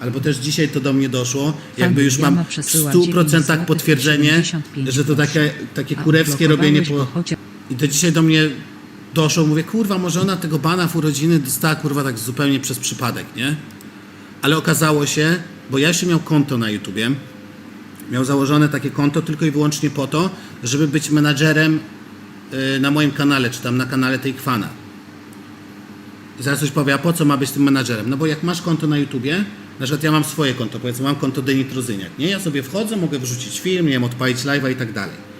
Albo też dzisiaj to do mnie doszło, jakby już mam w przesyła 100% 9 złotych potwierdzenie, 75 że to takie, takie kurewskie robienie po... I to dzisiaj do mnie doszło, mówię, kurwa, może ona tego bana w urodziny dostała, kurwa, tak zupełnie przez przypadek, nie? Ale okazało się, bo ja jeszcze miał konto na YouTubie, miał założone takie konto tylko i wyłącznie po to, żeby być menadżerem y, na moim kanale, czy tam na kanale tej kwana. I zaraz ktoś powie, a po co ma być tym menadżerem? No bo jak masz konto na YouTubie, na przykład ja mam swoje konto, powiedzmy mam konto Denitrozyniak, nie? Ja sobie wchodzę, mogę wrzucić film, nie wiem, odpalić live'a i tak dalej.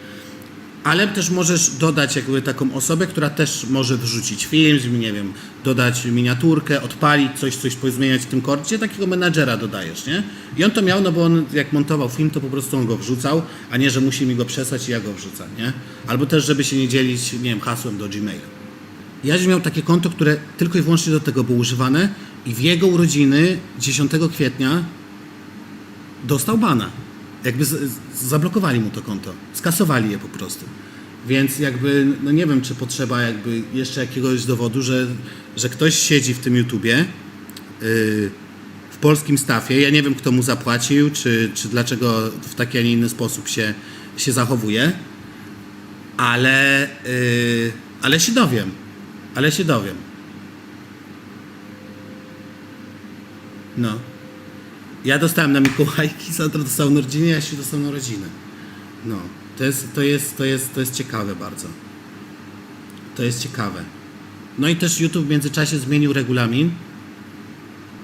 Ale też możesz dodać jakby taką osobę, która też może wrzucić film, nie wiem, dodać miniaturkę, odpalić coś, coś pozmieniać w tym korcie, takiego menadżera dodajesz, nie? I on to miał, no bo on jak montował film, to po prostu on go wrzucał, a nie, że musi mi go przesłać i ja go wrzucam, nie? Albo też, żeby się nie dzielić, nie wiem, hasłem do Gmaila. Jaś miał takie konto, które tylko i wyłącznie do tego było używane i w jego urodziny 10 kwietnia dostał bana. Jakby z, z, zablokowali mu to konto. Skasowali je po prostu. Więc jakby, no nie wiem, czy potrzeba jakby jeszcze jakiegoś dowodu, że, że ktoś siedzi w tym YouTubie yy, w polskim stafie. Ja nie wiem, kto mu zapłacił, czy, czy dlaczego w taki, a nie inny sposób się, się zachowuje. Ale, yy, ale się dowiem. Ale się dowiem. No. Ja dostałem na Mikołajki, Sandra dostał na rodzinę, ja się dostałem na rodzinę. No. To jest, to jest, to jest, to jest ciekawe bardzo. To jest ciekawe. No i też YouTube w międzyczasie zmienił regulamin.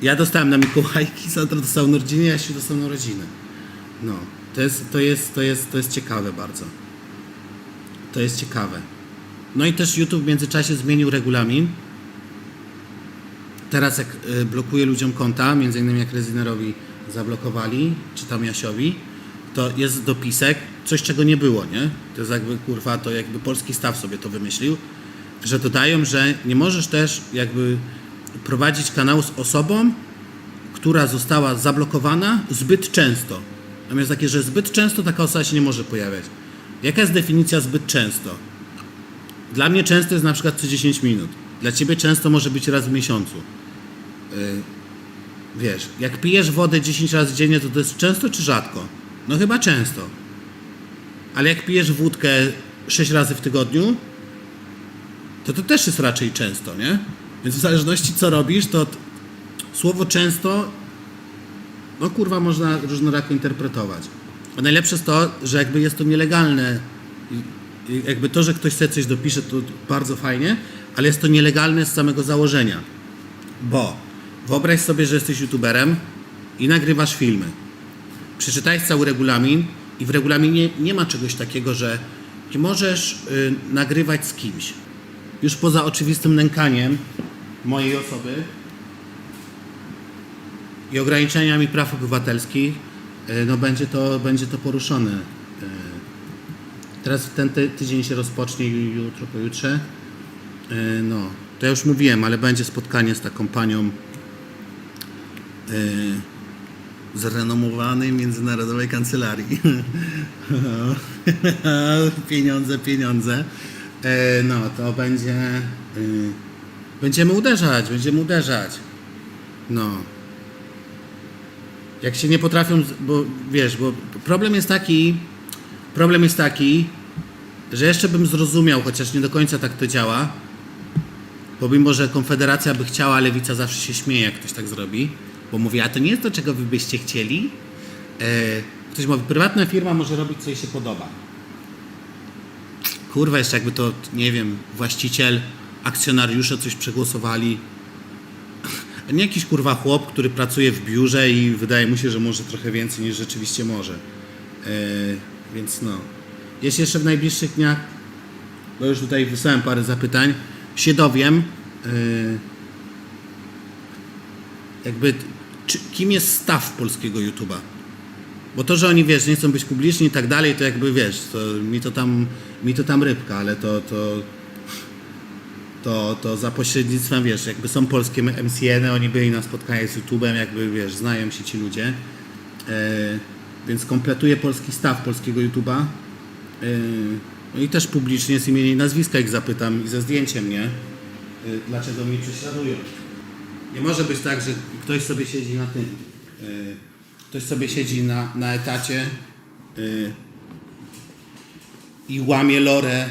Ja dostałem na Mikołajki, Sandra dostał na rodzinę, ja się dostałem na rodzinę. No. To jest, to jest, to jest, to jest ciekawe bardzo. To jest ciekawe. No i też YouTube w międzyczasie zmienił regulamin. Teraz jak y, blokuje ludziom konta, między innymi jak Rezinerowi zablokowali, czy tam Jasiowi, to jest dopisek, coś czego nie było, nie? To jest jakby, kurwa, to jakby polski staw sobie to wymyślił, że dodają, że nie możesz też jakby prowadzić kanału z osobą, która została zablokowana zbyt często. Natomiast takie, że zbyt często taka osoba się nie może pojawiać. Jaka jest definicja zbyt często? Dla mnie często jest na przykład co 10 minut. Dla ciebie często może być raz w miesiącu. Yy, wiesz, jak pijesz wodę 10 razy dziennie, to to jest często czy rzadko? No chyba często. Ale jak pijesz wódkę 6 razy w tygodniu, to to też jest raczej często, nie? Więc w zależności co robisz, to słowo często, no kurwa, można różnorako interpretować. A najlepsze jest to, że jakby jest to nielegalne i- jakby to, że ktoś sobie coś dopisze, to bardzo fajnie, ale jest to nielegalne z samego założenia. Bo wyobraź sobie, że jesteś youtuberem i nagrywasz filmy. Przeczytałeś cały regulamin i w regulaminie nie ma czegoś takiego, że nie możesz y, nagrywać z kimś. Już poza oczywistym nękaniem mojej osoby i ograniczeniami praw obywatelskich, y, no będzie to, będzie to poruszone. y, Teraz ten ty, tydzień się rozpocznie, ju- jutro, pojutrze. Yy, No, to ja już mówiłem, ale będzie spotkanie z taką panią yy, z renomowanej międzynarodowej kancelarii. pieniądze, pieniądze. Yy, No, to będzie. Będziemy uderzać, będziemy uderzać. No. Jak się nie potrafią, bo wiesz, bo problem jest taki, problem jest taki, że jeszcze bym zrozumiał, chociaż nie do końca tak to działa, bo mimo, że Konfederacja by chciała, Lewica zawsze się śmieje, jak ktoś tak zrobi, bo mówi, a to nie jest to, czego wy byście chcieli. E, ktoś mówi, prywatna firma może robić, co jej się podoba. Kurwa, jeszcze jakby to, nie wiem, właściciel, akcjonariusze coś przegłosowali. A nie jakiś kurwa chłop, który pracuje w biurze i wydaje mu się, że może trochę więcej niż rzeczywiście może. E, więc no. Jeśli jeszcze w najbliższych dniach, bo już tutaj wysłałem parę zapytań, się dowiem, e, jakby czy, kim jest staw polskiego YouTube'a. Bo to, że oni wiesz, nie chcą być publiczni i tak dalej, to jakby wiesz, to mi to tam, mi to tam rybka, ale to, to, to, to za pośrednictwem, wiesz, jakby są polskie MCN-y, oni byli na spotkaniach z YouTube'em, jakby wiesz, znają się ci ludzie. E, więc kompletuje polski staw polskiego YouTube'a. No i też publicznie z imienia i nazwiska ich zapytam i ze zdjęciem, nie? E, dlaczego mnie prześladują. Nie może być tak, że ktoś sobie siedzi na tym y, ktoś sobie siedzi na, na etacie y, i łamie lorę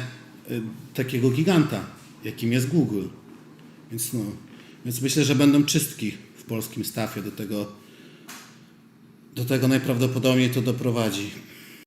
y, takiego giganta, jakim jest Google. Więc no, więc myślę, że będą czystki w polskim stafie do tego, do tego najprawdopodobniej to doprowadzi.